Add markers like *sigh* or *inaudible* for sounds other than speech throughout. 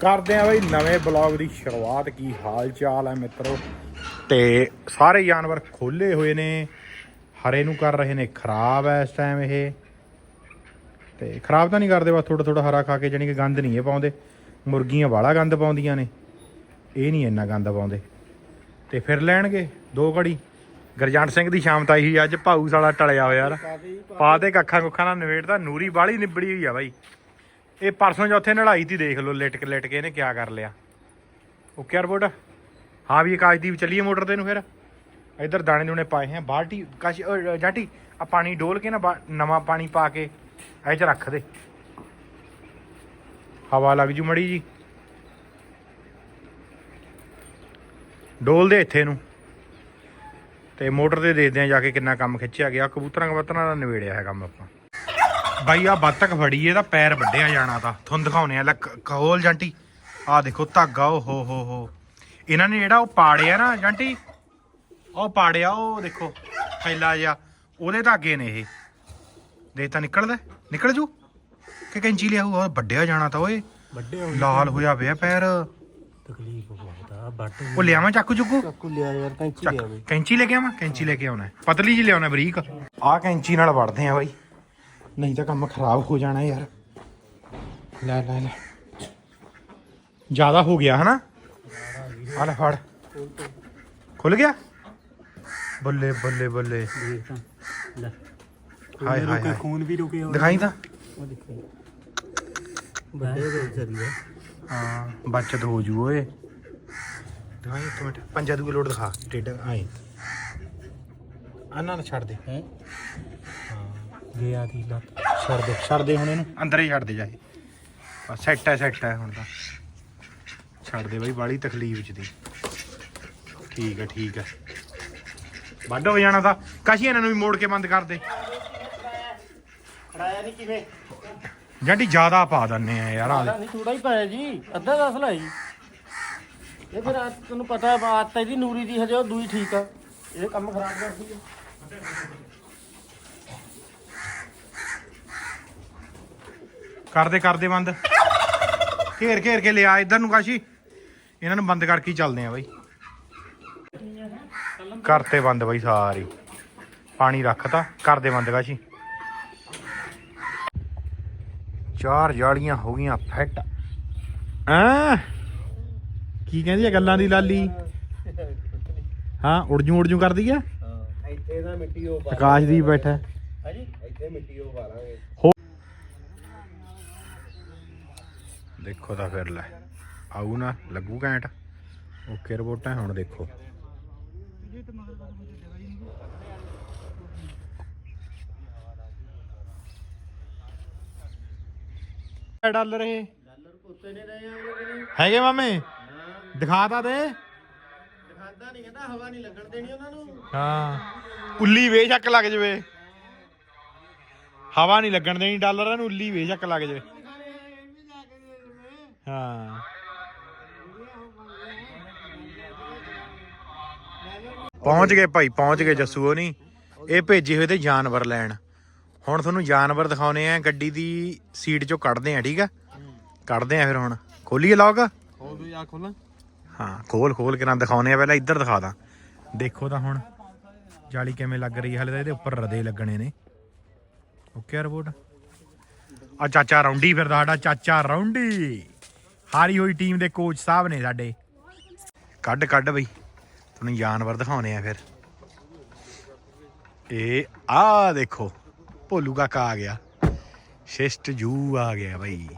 ਕਰਦੇ ਆ ਬਈ ਨਵੇਂ ਬਲੌਗ ਦੀ ਸ਼ੁਰੂਆਤ। ਕੀ ਹਾਲ ਚਾਲ ਹੈ ਮਿੱਤਰੋ? ਤੇ ਸਾਰੇ ਜਾਨਵਰ ਖੋਲੇ ਹੋਏ ਨੇ। ਹਰੇ ਨੂੰ ਕਰ ਰਹੇ ਨੇ ਖਰਾਬ ਐ ਇਸ ਟਾਈਮ ਇਹ। ਤੇ ਖਰਾਬ ਤਾਂ ਨਹੀਂ ਕਰਦੇ ਬਸ ਥੋੜਾ ਥੋੜਾ ਹਰਾ ਖਾ ਕੇ ਜਾਨੀ ਕਿ ਗੰਦ ਨਹੀਂ ਇਹ ਪਾਉਂਦੇ। ਮੁਰਗੀਆਂ ਵਾਲਾ ਗੰਦ ਪਾਉਂਦੀਆਂ ਨੇ। ਇਹ ਨਹੀਂ ਇੰਨਾ ਗੰਦ ਪਾਉਂਦੇ। ਤੇ ਫਿਰ ਲੈਣਗੇ ਦੋ ਘੜੀ। ਗਰਜੰਟ ਸਿੰਘ ਦੀ ਸ਼ਾਮ ਤਾਈ ਸੀ ਅੱਜ ਭਾਊ ਸਾਲਾ ਟਲਿਆ ਹੋਇਆ ਯਾਰ। ਪਾ ਦੇ ਕੱਖਾਂ ਕੁੱਖਾਂ ਨਾਲ ਨਵੇੜਦਾ ਨੂਰੀ ਬਾਲੀ ਨਿਬੜੀ ਹੋਈ ਆ ਬਾਈ। ਇਹ ਪਰਸੋਂ ਚੌਥੇ ਨੜਾਈ ਤੀ ਦੇਖ ਲਓ ਲਿਟ ਕੇ ਲਿਟ ਕੇ ਇਹਨੇ ਕਿਆ ਕਰ ਲਿਆ। ਓਕੇ ਰਿਪੋਰਟ ਹਾਂ ਵੀ ਕਾਜ ਦੀ ਚੱਲੀਏ ਮੋਟਰ ਤੇ ਨੂੰ ਫਿਰ। ਇੱਧਰ ਦਾਣੇ ਦੂਣੇ ਪਾਏ ਹੈ, ਬਾਲਟੀ, ਕਾਸ਼ ਜਾਟੀ ਆ ਪਾਣੀ ਡੋਲ ਕੇ ਨਾ ਬਾ- ਨਵਾਂ ਪਾਣੀ ਪਾ ਕੇ ਇਹ ਚ ਰੱਖ ਦੇ। ਹਵਾ ਲੱਗ ਜੂ ਮੜੀ ਜੀ। ਡੋਲ ਦੇ ਇੱਥੇ ਨੂੰ ਤੇ ਮੋਟਰ ਤੇ ਦੇਖਦੇ ਆ ਜਾ ਕੇ ਕਿੰਨਾ ਕੰਮ ਖਿੱਚਿਆ ਗਿਆ। ਕਬੂਤਰਾਂ ਕਬੂਤਰਾਂ ਦਾ ਨਿਬੇੜਿਆ ਹੈ ਕੰਮ ਆਪਾਂ। ਬਾਈ ਆ ਬੱਤਕ ਫੜੀ ਇਹਦਾ ਪੈਰ ਵੱਢਿਆ ਜਾਣਾ ਤਾਂ। ਤੁਹਾਨੂੰ ਦਿਖਾਉਨੇ ਆ ਲੈ ਕ- ਖੋਲ ਜੰਟੀ। ਆ ਦੇਖੋ ਧਾਗਾ ਓ ਹੋ ਹੋ ਹੋ। ਇਹਨਾਂ ਨੇ ਜਿਹੜਾ ਉਹ ਪਾੜਿਆ ਨਾ ਜੰਟੀ ਉਹ ਪਾੜਿਆ ਉਹ ਦੇਖੋ ਫੈਲਾ ਜਿਹਾ। ਉਹਦੇ ਧਾਗੇ ਨੇ ਇਹ। ਦੇ ਤਾਂ ਨਿਕਲਦਾ ਨਿਕਲ ਜੂ? ਕਿ ਕੈਂਚੀ ਲਿਆਊ ਉਹ ਵੱਢਿਆ ਜਾਣਾ ਤਾਂ ਓਏ। ਵੱਡੇ ਹੋ ਲਾਲ ਹੋਇਆ ਪਿਆ ਪੈਰ। ਤਕਲੀਫ ਬਹੁਤ ਆ ਬੱਟ ਉਹ ਲਿਆਵਾਂ ਚੱਕੂ ਚੁੱਕੂ ਚੱਕੂ ਲਿਆ ਯਾਰ ਕੈਂਚੀ ਚੱਕ। ਲਿਆ ਬਈ ਕੈਂਚੀ ਲੈ ਕੇ ਆਵਾਂ? ਕੈਂਚੀ ਲੈ ਕੇ ਆਉਣਾ ਹੈ। ਪਤਲੀ ਜਿਹੀ ਲਿਆਉਣਾ ਬਰੀਕ। ਆਹ ਕੈਂਚੀ ਨਾਲ ਵੜਦੇ ਆ ਬਾਈ। ਨਹੀਂ ਤਾਂ ਕੰਮ ਖਰਾਬ ਹੋ ਜਾਣਾ ਯਾਰ। ਲੈ ਲੈ ਲੈ। ਜ਼ਿਆਦਾ ਹੋ ਗਿਆ ਹਨਾ? ਆ ਲੈ ਫੜ। ਖੁੱਲ ਗਿਆ? ਬੱਲੇ ਬੱਲੇ ਬੱਲੇ। ਲੈ ਹਾਏ, ਹਾਏ, ਖੂਨ ਵੀ ਰੁਕੇ ਦਿਖਾਈ ਤਾਂ। ਵੱਡੇ ਹੋ ਚਰੀ ਹਾਂ ਬਚਤ ਹੋ ਜੂ ਓਏ। ਦਿਖਾਈ ਇੱਕ ਮਿੰਟ। ਪੰਜਾ ਦੂਏ ਲੋਟ ਦਿਖਾ। ਟੇਡ ਆਏ। ਆਨਾ ਨਾ ਛੱਡ ਦੇ। ਹੈ ਗਿਆ ਦੀ ਲੱਤ। ਛੱਡ ਦੇ ਛੱਡ ਦੇ ਹੁਣ ਇਹਨੂੰ। ਅੰਦਰ ਹੀ ਛੱਡ ਦੇ ਜਾਏ ਬਸ ਸੈੱਟ ਹੈ ਸੈੱਟ ਹੈ ਹੁਣ ਤਾਂ। ਛੱਡ ਦੇ ਬਾਈ ਬਾਲੀ ਤਕਲੀਫ ਚ ਦੀ। ਠੀਕ ਹੈ ਠੀਕ ਹੈ। ਵੱਡ ਹੋ ਜਾਣਾ ਤਾਂ। ਕਾਸ਼ੀ ਇਹਨਾਂ ਨੂੰ ਵੀ ਮੋੜ ਕੇ ਬੰਦ ਕਰ ਦੇ। ਖੜਾਇਆ ਨਹੀਂ ਕਿਵੇਂ? ਜਾਂਟੀ ਜ਼ਿਆਦਾ ਪਾ ਦਿੰਨੇ ਆ ਯਾਰ ਆ ਨਹੀਂ ਥੋੜਾ ਹੀ ਪਾਇਆ ਜੀ। ਅੱਧਾ ਦੱਸ ਲੈ ਜੀ। ਇਹ ਫਿਰ ਆ- ਤੈਨੂੰ ਪਤਾ ਬਾਤ ਇਹਦੀ ਨੂਰੀ ਦੀ ਹਜੇ ਉਹ ਦੂਈ ਠੀਕ ਆ। ਇਹ ਕੰਮ ਖਰਾਬ ਕਰਦੀ ਹੈ ਕਰਦੇ ਕਰਦੇ ਬੰਦ। ਘੇਰ ਘੇਰ ਕੇ ਲਿਆ ਇਧਰ ਨੂੰ ਕਾਸ਼ੀ। ਇਹਨਾਂ ਨੂੰ ਬੰਦ ਕਰਕੇ ਹੀ ਚੱਲਦੇ ਆ ਬਾਈ। ਕਰਤੇ ਬੰਦ ਬਾਈ ਸਾਰੀ। ਪਾਣੀ ਰੱਖਤਾ ਕਰਦੇ ਬੰਦ ਕਾਸ਼ੀ। ਚਾਰ ਜਾਲੀਆਂ ਹੋ ਗਈਆਂ ਫਿੱਟ। ਆ ਕੀ ਕਹਿੰਦੀ ਆ ਗੱਲਾਂ ਦੀ ਲਾਲੀ? ਹਾਂ ਉੜ ਜੂ ਉੜ ਜੂ ਕਰਦੀ ਆ? ਹਾਂ ਇੱਥੇ ਦਾ ਮਿੱਟੀ ਉਹ ਆਕਾਸ਼ ਦੀ ਬੈਠਾ। ਹੈ ਜੀ ਇੱਥੇ ਮਿੱਟੀ ਉਹ ਪਾਲਾਂਗੇ ਦੇਖੋ ਤਾਂ ਫਿਰ ਲੈ। ਆਊ ਨਾ ਲੱਗੂ ਘੈਂਟ। ਓਕੇ ਰਿਪੋਰਟਾਂ ਹੁਣ ਦੇਖੋ। ਡਾਲਰ ਇਹ? ਡਾਲਰ ਕੁੱਤੇ ਨੇ ਰਹੇ ਆਉਂਦੇ ਹੈਗੇ ਮਾਮੇ? ਦਿਖਾ ਤਾਂ ਦੇ। ਦਿਖਾਦਾ ਨਹੀਂ ਕਹਿੰਦਾ ਹਵਾ ਨਹੀਂ ਲੱਗਣ ਦੇਣੀ ਉਹਨਾਂ ਨੂੰ। ਹਾਂ। ਉੱਲੀ ਬੇਸ਼ੱਕ ਲੱਗ ਜਵੇ। ਹਵਾ ਨਹੀਂ ਲੱਗਣ ਦੇਣੀ ਡਾਲਰਾਂ ਨੂੰ ਉੱਲੀ ਬੇਸ਼ੱਕ ਲੱਗ ਜਵੇ। ਹਾਂ। ਪਹੁੰਚ ਗਏ ਭਾਈ ਪਹੁੰਚ ਗਏ ਜੱਸੂ ਉਹ ਨਹੀਂ ਇਹ ਭੇਜੇ ਹੋਏ ਤੇ ਜਾਨਵਰ ਲੈਣ। ਹੁਣ ਤੁਹਾਨੂੰ ਜਾਨਵਰ ਦਿਖਾਉਨੇ ਆ ਗੱਡੀ ਦੀ ਸੀਟ ਚੋਂ ਕੱਢਦੇ ਆ ਠੀਕ ਆ? ਕੱਢਦੇ ਆ ਫਿਰ ਹੁਣ। ਖੋਲੀਏ ਲੌਕ ਹਾਂ ਖੋਲ ਖੋਲ ਕੇ ਨਾ ਦਿਖਾਉਨੇ ਆ ਪਹਿਲਾਂ ਇੱਧਰ ਦਿਖਾ ਦਾਂ। ਦੇਖੋ ਤਾਂ ਹੁਣ ਜਾਲੀ ਕਿਵੇਂ ਲੱਗ ਰਹੀ ਹੈ ਹਲੇ ਤਾਂ ਇਹਦੇ ਉੱਪਰ ਰਦੇ ਲੱਗਣੇ ਨੇ। ਓਕੇ ਰਿਪੋਰਟ ਆ ਚਾਚਾ ਰੌਂਡੀ ਫਿਰਦਾ ਸਾਡਾ ਚਾਚਾ ਰੌਂਡੀ। ਹਾਰੀ ਹੋਈ ਟੀਮ ਦੇ ਕੋਚ ਸਾਹਿਬ ਨੇ ਸਾਡੇ। ਕੱਢ ਕੱਢ ਬਈ। ਤੁਹਾਨੂੰ ਜਾਨਵਰ ਦਿਖਾਉਨੇ ਆ ਫਿਰ। ਇਹ ਆ ਦੇਖੋ ਭੋਲੂ ਕਾਕਾ ਆ ਗਿਆ। ਸ਼ਿਸ਼ਟ ਜੂ ਆ ਗਿਆ ਬਈ।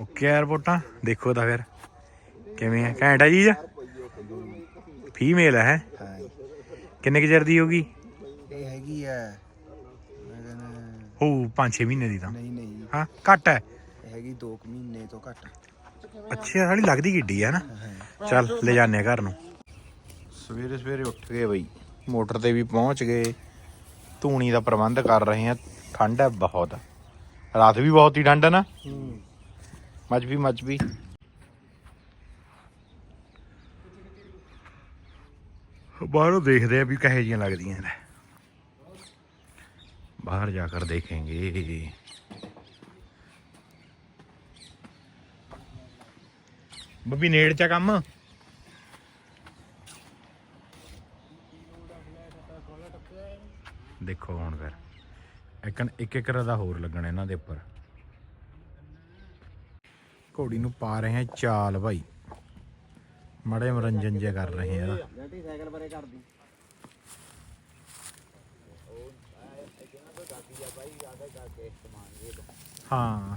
ਓਕੇ ਰਿਪੋਰਟਾਂ ਦੇਖੋ ਤਾਂ ਫਿਰ ਕਿਵੇਂ ਹੈ ਘੈਂਟ ਹੈ ਜੀ ਫੀਮੇਲ ਹੈ ਹਾਂ? ਕਿੰਨੇ ਕੁ ਚਿਰ ਦੀ ਹੋਗੀ ਇਹ ਹੈਗੀ ਆ ਹੋ 5-6 ਮਹੀਨੇ ਦੀ ਤਾਂ। ਨਹੀਂ ਨਹੀਂ। ਹਾਂ ਘੱਟ ਹੈ ਹੈਗੀ 2 ਮਹੀਨੇ ਤੋਂ ਘੱਟ। ਅੱਛੀ ਸਾਲੀ ਲੱਗਦੀ ਗਿੱਡੀ ਆ ਨਾ। ਚੱਲ ਲੈ ਜਾਣੇ ਘਰ ਨੂੰ। ਸਵੇਰੇ ਸਵੇਰੇ ਉੱਠ ਗਏ ਬਈ। ਮੋਟਰ ਤੇ ਵੀ ਪਹੁੰਚ ਗਏ। ਧੂਣੀ ਦਾ ਪ੍ਰਬੰਧ ਕਰ ਰਹੇ ਆ। ਠੰਡ ਹੈ ਬਹੁਤ। ਰਾਤ ਵੀ ਬਹੁਤ ਹੀ ਠੰਡ ਹੈ ਨਾ। ਮੱਝ ਵੀ ਮੱਝ ਵੀ। ਬਾਹਰੋਂ ਦੇਖਦੇ ਆ ਵੀ ਕਹੇ ਜੀਆਂ ਲੱਗਦੀਆਂ ਨੇ। ਬਾਹਰ ਜਾ ਕੇ ਦੇਖਾਂਗੇ। ਬੱਬੀ, ਨੇੜ ਚ ਆ ਕੰਮ? ਦੇਖੋ ਹੁਣ ਫਿਰ। ਇੱਕ ਇੱਕ ਇੱਕ ਦਾ ਹੋਰ ਲੱਗਣਾ ਇਹਨਾਂ ਦੇ ਉੱਪਰ। ਘੋੜੀ ਨੂੰ ਪਾ ਰਹੇ ਆ ਚਾਲ ਭਾਈ ਮੜੇ ਮਨੋਰੰਜਨ ਜਿਹਾ ਕਰ ਰਹੇ ਆ ਇਹਦਾ। ਜੈਂਟੀ ਸਾਈਕਲ ਬਾਰੇ ਕਰਦੀ ਹਾਂ।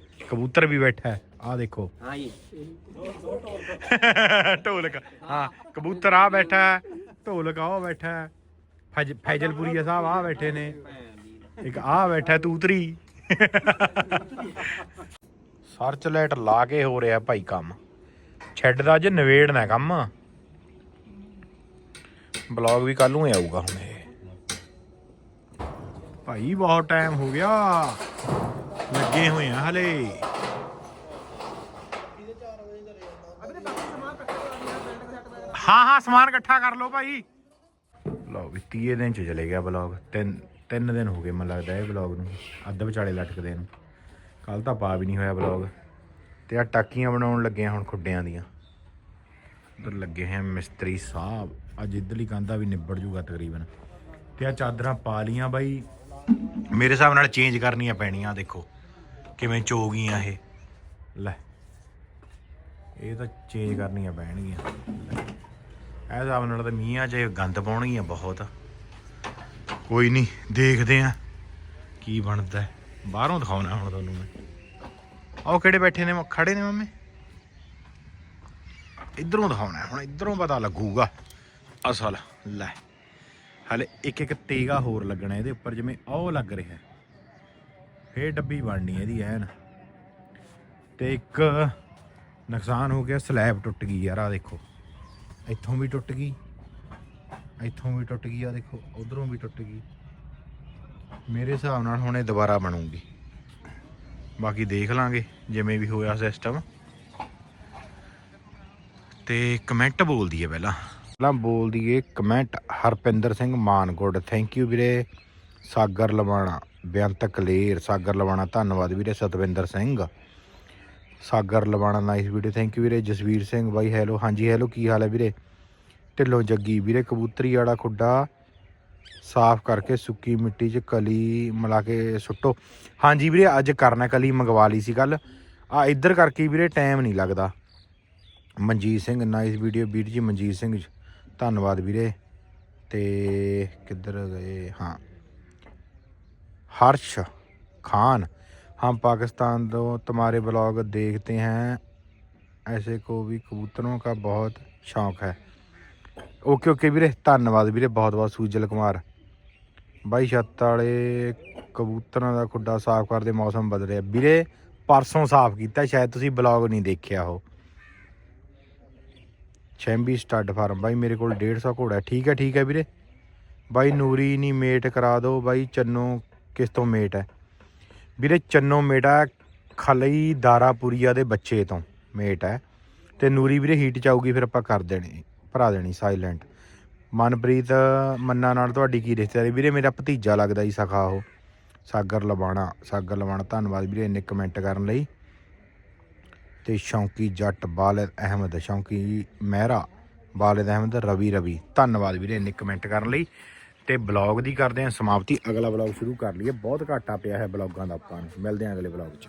ਕਬੂਤਰ ਵੀ ਬੈਠਾ ਹੈ। ਆਹ ਦੇਖੋ। ਹਾਂ ਜੀ। *laughs* ਢੋਲਕ ਹਾਂ ਕਬੂਤਰ ਆ ਬੈਠਾ ਹੈ ਢੋਲਕ ਆ ਬੈਠਾ ਹੈ। ਫੈਜ ਫੈਜਲਪੁਰੀਆ ਸਾਹਿਬ ਆ ਬੈਠੇ ਨੇ। ਇੱਕ ਆ ਬੈਠਾ ਤੂਤਰੀ। *laughs* ਸਰਚ ਲਾਈਟ ਲਾ ਕੇ ਹੋ ਰਿਹਾ ਭਾਈ ਕੰਮ। ਛੱਡ ਦਾ ਅੱਜ ਨਵੇੜਨਾ ਕੰਮ। ਬਲੌਗ ਵੀ ਕੱਲ ਨੂੰ ਹੀ ਆਊਗਾ ਹੁਣ ਇਹ। ਭਾਈ ਬਹੁਤ ਟਾਈਮ ਹੋ ਗਿਆ। ਲੱਗੇ ਹੋਏ ਆ ਹਲੇ। ਹਾਂ ਹਾਂ, ਸਮਾਨ ਇਕੱਠਾ ਕਰ ਲਓ ਭਾਈ। ਲਓ ਵੀ 30 ਦਿਨ ਚ ਚਲੇ ਗਿਆ ਬਲੌਗ ਤਿੰਨ ਤਿੰਨ ਦਿਨ ਹੋ ਗਏ ਮੈਨੂੰ ਲੱਗਦਾ ਇਹ ਬਲੌਗ ਨੂੰ। ਅੱਧ ਵਿਚਾਲੇ ਲਟਕਦੇ ਨੂੰ। ਕੱਲ ਤਾਂ ਪਾ ਵੀ ਨਹੀਂ ਹੋਇਆ ਬਲੌਗ ਤੇ ਆ ਟਾਕੀਆਂ ਬਣਾਉਣ ਲੱਗੇ ਹੁਣ ਖੁੱਡਿਆਂ ਦੀਆਂ। ਉਧਰ ਲੱਗੇ ਹੈ ਮਿਸਤਰੀ ਸਾਹਿਬ। ਅੱਜ ਇਧਰਲੀ ਕੰਧਾ ਵੀ ਨਿਬੜ ਜੂਗਾ ਤਕਰੀਬਨ। ਤੇ ਆ ਚਾਦਰਾਂ ਪਾ ਲੀਆਂ ਬਾਈ। ਮੇਰੇ ਹਿਸਾਬ ਨਾਲ ਚੇਂਜ ਕਰਨੀਆਂ ਪੈਣੀਆਂ ਦੇਖੋ। ਕਿਵੇਂ ਚੋ ਗਈਆਂ ਇਹ? ਲੈ, ਇਹ ਤਾਂ ਚੇਂਜ ਕਰਨੀਆਂ ਪੈਣਗੀਆਂ। ਇਹ ਹਿਸਾਬ ਨਾਲ ਤਾਂ ਮੀਂਹਾਂ 'ਚ ਗੰਦ ਪਾਉਣਗੀਆਂ ਬਹੁਤ। ਕੋਈ ਨਹੀਂ, ਦੇਖਦੇ ਆ ਕੀ ਬਣਦਾ ਬਾਹਰੋਂ ਦਿਖਾਉਣਾ ਹੁਣ ਤੁਹਾਨੂੰ ਮੈਂ। ਆਓ ਕਿਹੜੇ ਬੈਠੇ ਨੇ? ਖੜੇ ਨੇ ਮੰਮੀ? ਇਧਰੋਂ ਦਿਖਾਉਣਾ ਹੁਣ ਇਧਰੋਂ ਪਤਾ ਲੱਗੂਗਾ। ਅਸਲ ਲੈ, ਹਲੇ ਇੱਕ ਇੱਕ ਤੇਗਾ ਹੋਰ ਲੱਗਣਾ ਇਹਦੇ ਉੱਪਰ, ਜਿਵੇਂ ਉਹ ਲੱਗ ਰਿਹਾ ਫੇਰ ਡੱਬੀ ਬਣਨੀ ਇਹਦੀ ਐਨ। ਤੇ ਇੱਕ ਨੁਕਸਾਨ ਹੋ ਗਿਆ, ਸਲੈਬ ਟੁੱਟ ਗਈ ਯਾਰ ਆ ਦੇਖੋ। ਇੱਥੋਂ ਵੀ ਟੁੱਟ ਗਈ, ਇੱਥੋਂ ਵੀ ਟੁੱਟ ਗਈ ਆ ਦੇਖੋ, ਉਧਰੋਂ ਵੀ ਟੁੱਟ ਗਈ। ਮੇਰੇ ਹਿਸਾਬ ਨਾਲ ਹੁਣ ਇਹ ਦੁਬਾਰਾ ਬਣੂਗੀ। ਬਾਕੀ ਦੇਖ ਲਾਂਗੇ, ਜਿਵੇਂ ਵੀ ਹੋਇਆ ਸਿਸਟਮ ਤੇ ਕਮੈਂਟ ਬੋਲਦੀ ਹੈ ਪਹਿਲਾਂ। ਪਹਿਲਾਂ ਬੋਲਦੀ ਏ ਕਮੈਂਟ, ਹਰਪਿੰਦਰ ਸਿੰਘ ਮਾਨਗੁੱਡ ਥੈਂਕ ਯੂ ਵੀਰੇ, ਸਾਗਰ ਲਵਾਣਾ। ਬੇਅੰਤ ਕਲੇਰ, ਸਾਗਰ ਲਵਾਣਾ, ਧੰਨਵਾਦ ਵੀਰੇ Satvinder Singh. Sagar Lavana nice video thank you ਵੀਰੇ। ਜਸਵੀਰ ਸਿੰਘ ਬਾਈ ਹੈਲੋ ਹਾਂਜੀ ਹੈਲੋ ਕੀ ਹਾਲ ਹੈ ਵੀਰੇ? ਢਿੱਲੋਂ ਜੱਗੀ ਵੀਰੇ, ਕਬੂਤਰੀ ਵਾਲਾ ਖੁੱਡਾ, ਸਾਫ਼ ਕਰਕੇ ਸੁੱਕੀ ਮਿੱਟੀ 'ਚ ਕਲੀ ਮਿਲਾ ਕੇ ਸੁੱਟੋ। ਹਾਂਜੀ ਵੀਰੇ, ਅੱਜ ਕਰਨਾ ਕਲੀ, ਮੰਗਵਾ ਲਈ ਸੀ ਕੱਲ ਆ ਇੱਧਰ ਕਰਕੇ ਵੀਰੇ ਟਾਈਮ ਨਹੀਂ ਲੱਗਦਾ। ਮਨਜੀਤ ਸਿੰਘ ਨਾਈਸ ਵੀਡੀਓ ਵੀਰ ਜੀ ਮਨਜੀਤ ਸਿੰਘ ਧੰਨਵਾਦ ਵੀਰੇ। ਤੇ ਕਿੱਧਰ ਗਏ? ਹਾਂ। हर्ष खान हम पाकिस्तान तो तुम्हारे ब्लॉग देखते हैं ऐसे को भी कबूतरों का बहुत शौक है ਓਕੇ ਓਕੇ ਵੀਰੇ ਧੰਨਵਾਦ ਵੀਰੇ ਬਹੁਤ ਬਹੁਤ ਸੂਜਲ ਕੁਮਾਰ ਬਾਈ ਛੱਤ ਵਾਲੇ ਕਬੂਤਰਾਂ ਦਾ ਖੁੱਡਾ ਸਾਫ਼ ਕਰਦੇ ਮੌਸਮ ਬਦਲ ਰਿਹਾ ਵੀਰੇ ਪਰਸੋਂ ਸਾਫ਼ ਕੀਤਾ ਸ਼ਾਇਦ ਤੁਸੀਂ ਬਲੌਗ ਨਹੀਂ ਦੇਖਿਆ ਉਹ ਚੈਂਬੀ ਸਟੱਡ ਫਾਰਮ ਬਾਈ ਮੇਰੇ ਕੋਲ 150 ਘੋੜਾ ਹੈ। ਠੀਕ ਹੈ ਠੀਕ ਹੈ ਵੀਰੇ ਬਾਈ ਨੂਰੀ ਨਹੀਂ ਮੇਟ ਕਰਾ ਦਿਓ ਬਾਈ ਚੰਨੋ ਕਿਸ ਤੋਂ ਮੇਟ ਹੈ? ਵੀਰੇ ਚੰਨੋ ਮੇਟਾ ਖਲਈ ਦਾਰਾਪੁਰੀਆ ਦੇ ਬੱਚੇ ਤੋਂ ਮੇਟ ਹੈ। ਤੇ ਨੂਰੀ ਵੀਰੇ ਹੀਟ ਚ ਆਊਗੀ, ਫਿਰ ਆਪਾਂ ਕਰ ਦੇਣੀ, ਭਰਾ ਦੇਣੀ ਸਾਇਲੈਂਟ ਮਨਪ੍ਰੀਤ ਮੰਨਾ ਨਾਲ ਤੁਹਾਡੀ ਕੀ ਰਿਸ਼ਤੇਦਾਰੀ? ਵੀਰੇ ਮੇਰਾ ਭਤੀਜਾ ਲੱਗਦਾ ਜੀ ਸਖਾ ਉਹ। ਸਾਗਰ ਲਵਾਣਾ ਸਾਗਰ ਲਵਾਣਾ, ਧੰਨਵਾਦ ਵੀਰੇ ਇੰਨੇ ਕਮੈਂਟ ਕਰਨ ਲਈ। ਤੇ ਸ਼ੌਂਕੀ ਜੱਟ ਬਾਲਿਦ ਅਹਿਮਦ, ਸ਼ੌਂਕੀ ਮਹਿਰਾ ਬਾਲਿਦ ਅਹਿਮਦ, ਰਵੀ ਰਵੀ। ਧੰਨਵਾਦ ਵੀਰੇ ਇੰਨੇ ਕਮੈਂਟ ਕਰਨ ਲਈ। ਤੇ ਬਲੌਗ ਦੀ ਕਰਦੇ ਹਾਂ ਸਮਾਪਤੀ। ਅਗਲਾ ਬਲੌਗ ਸ਼ੁਰੂ ਕਰ ਲਈਏ। ਬਹੁਤ ਘਾਟਾ ਪਿਆ ਹੈ ਬਲੌਗਾਂ ਦਾ ਆਪਾਂ ਨੂੰ। ਮਿਲਦੇ ਹਾਂ ਅਗਲੇ ਬਲੌਗ 'ਚ।